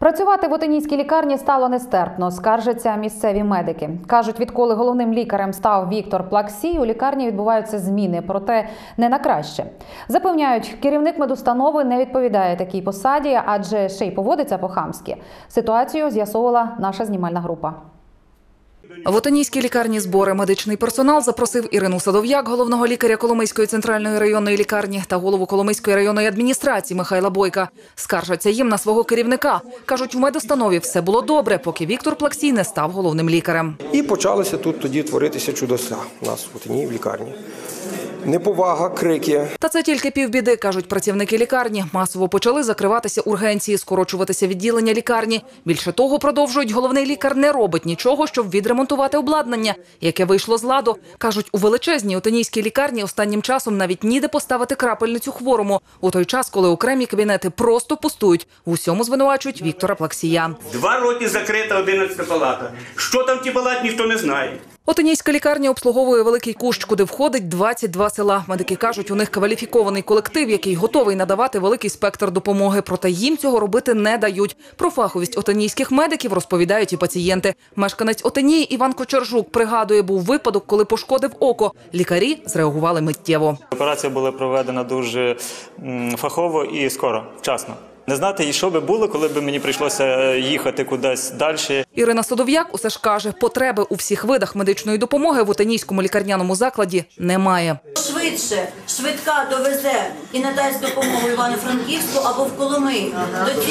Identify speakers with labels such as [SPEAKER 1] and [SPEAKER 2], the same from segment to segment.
[SPEAKER 1] Працювати в Отинійській лікарні стало нестерпно, скаржаться місцеві медики. Кажуть, відколи головним лікарем став Віктор Плаксій, у лікарні відбуваються зміни, проте не на краще. Запевняють, керівник медустанови не відповідає такій посаді, адже ще й поводиться по-хамськи. Ситуацію з'ясовувала наша знімальна група.
[SPEAKER 2] В Отонійській лікарні збори медичний персонал запросив Ірину Садов'як, головного лікаря Коломийської центральної районної лікарні та голову Коломийської районної адміністрації Михайла Бойка. Скаржаться їм на свого керівника. Кажуть, в медостанові все було добре, поки Віктор Плаксій не став головним лікарем.
[SPEAKER 3] І почалися тут тоді творитися чудеса у нас в Отині, в лікарні. Неповага, крики.
[SPEAKER 2] Та це тільки півбіди, кажуть працівники лікарні. Масово почали закриватися ургенції, скорочуватися відділення лікарні. Більше того, продовжують, головний лікар не робить нічого, щоб відремонтувати обладнання, яке вийшло з ладу. Кажуть, у величезній отонійській лікарні останнім часом навіть ніде поставити крапельницю хворому. У той час, коли окремі кабінети просто пустують. В усьому звинувачують Віктора Плаксія.
[SPEAKER 4] Два роки закрита 11 палата. Що там в тій палаті, ніхто не знає.
[SPEAKER 2] Отонійська лікарня обслуговує великий кущ, куди входить 22 села. Медики кажуть, у них кваліфікований колектив, який готовий надавати великий спектр допомоги. Проте їм цього робити не дають. Про фаховість отонійських медиків розповідають і пацієнти. Мешканець Отонії Іван Кочержук пригадує, був випадок, коли пошкодив око. Лікарі зреагували миттєво.
[SPEAKER 5] Операція була проведена дуже фахово і скоро, вчасно. Не знати, і що би було, коли б мені прийшлося е, їхати кудись далі.
[SPEAKER 2] Ірина Садов'як усе ж каже, потреби у всіх видах медичної допомоги в Отонійському лікарняному закладі немає.
[SPEAKER 6] Швидше швидка довезе і надасть допомогу Івано-Франківську або в Коломиї. До ці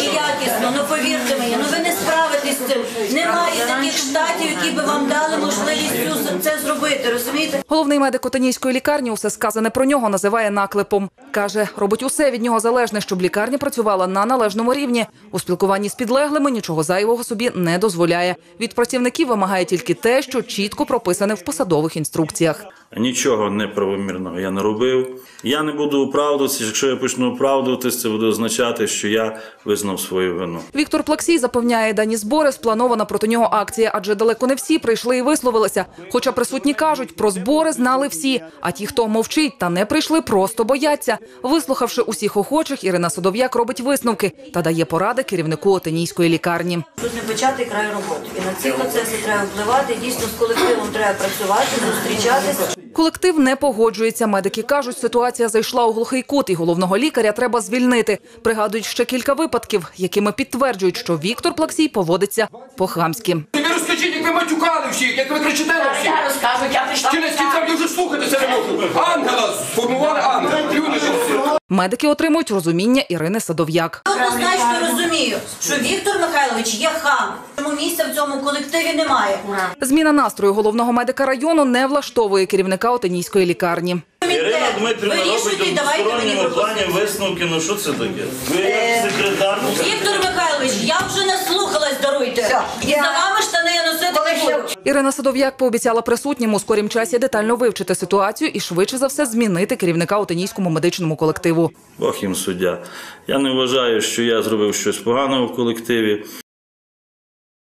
[SPEAKER 6] і якісно. Ну повірте мені, ну ви не справитесь з цим. Немає таких штатів, які би вам дали можливість це зробити. Розумієте?
[SPEAKER 2] Головний медик Отонійської лікарні усе сказане про нього називає наклепом. Каже, робить усе від нього залежне, щоб лікарня працювала на належному рівні. У спілкуванні з підлеглими нічого зайвого собі не дозволяє. Від працівників вимагає тільки те, що чітко прописане в посадових інструкціях.
[SPEAKER 7] Нічого неправомірного я не робив. Я не буду оправдуватися. Якщо я почну оправдуватися, це буде означати, що я визнав свою вину.
[SPEAKER 2] Віктор Плаксій запевняє, дані збори спланована проти нього акція, адже далеко не всі прийшли і висловилися. Хоча присутні кажуть, про збори знали всі. А ті, хто мовчить та не прийшли, просто бояться. Вислухавши усіх охочих, Ірина Садов'як робить висновки та дає поради керівнику Отинійської лікарні.
[SPEAKER 6] Тут не почати край роботи. І на ці процеси треба впливати. Дійсно з колективом треба працювати, зустрічатися.
[SPEAKER 2] Колектив не погоджується. Медики кажуть, ситуація зайшла у глухий кут, і головного лікаря треба звільнити. Пригадують ще кілька випадків, якими підтверджують, що Віктор Плаксій поводиться по-хамськи.
[SPEAKER 8] Тобі розкажіть, як ви матюкали всіх, як ви кричите на всіх.
[SPEAKER 9] Я розкажу, я прийшла.
[SPEAKER 8] Кінцем я вже слухати це не можу. Ангела сформували ангела. Люди.
[SPEAKER 2] Медики отримують розуміння Ірини Садов'як.
[SPEAKER 6] Я Однозначно розумію, що Віктор Михайлович є хам. Тому місця в цьому колективі немає.
[SPEAKER 2] Зміна настрою головного медика району не влаштовує керівника Отинійської лікарні.
[SPEAKER 7] Ірина Дмитрівна робить
[SPEAKER 6] Вирішуйте давайте мені
[SPEAKER 7] односторонньому плані висновки. Ну що це таке? Ви як секретар?
[SPEAKER 6] Віктор Михайлович, я вже наслухалась, даруйте. І за вами штани я не буду.
[SPEAKER 2] Ірина Садов'як пообіцяла присутнім у скорім часі детально вивчити ситуацію і швидше за все змінити керівника Отинійському медичному колективу.
[SPEAKER 7] Бог їм суддя. Я не вважаю, що я зробив щось поганого в колективі.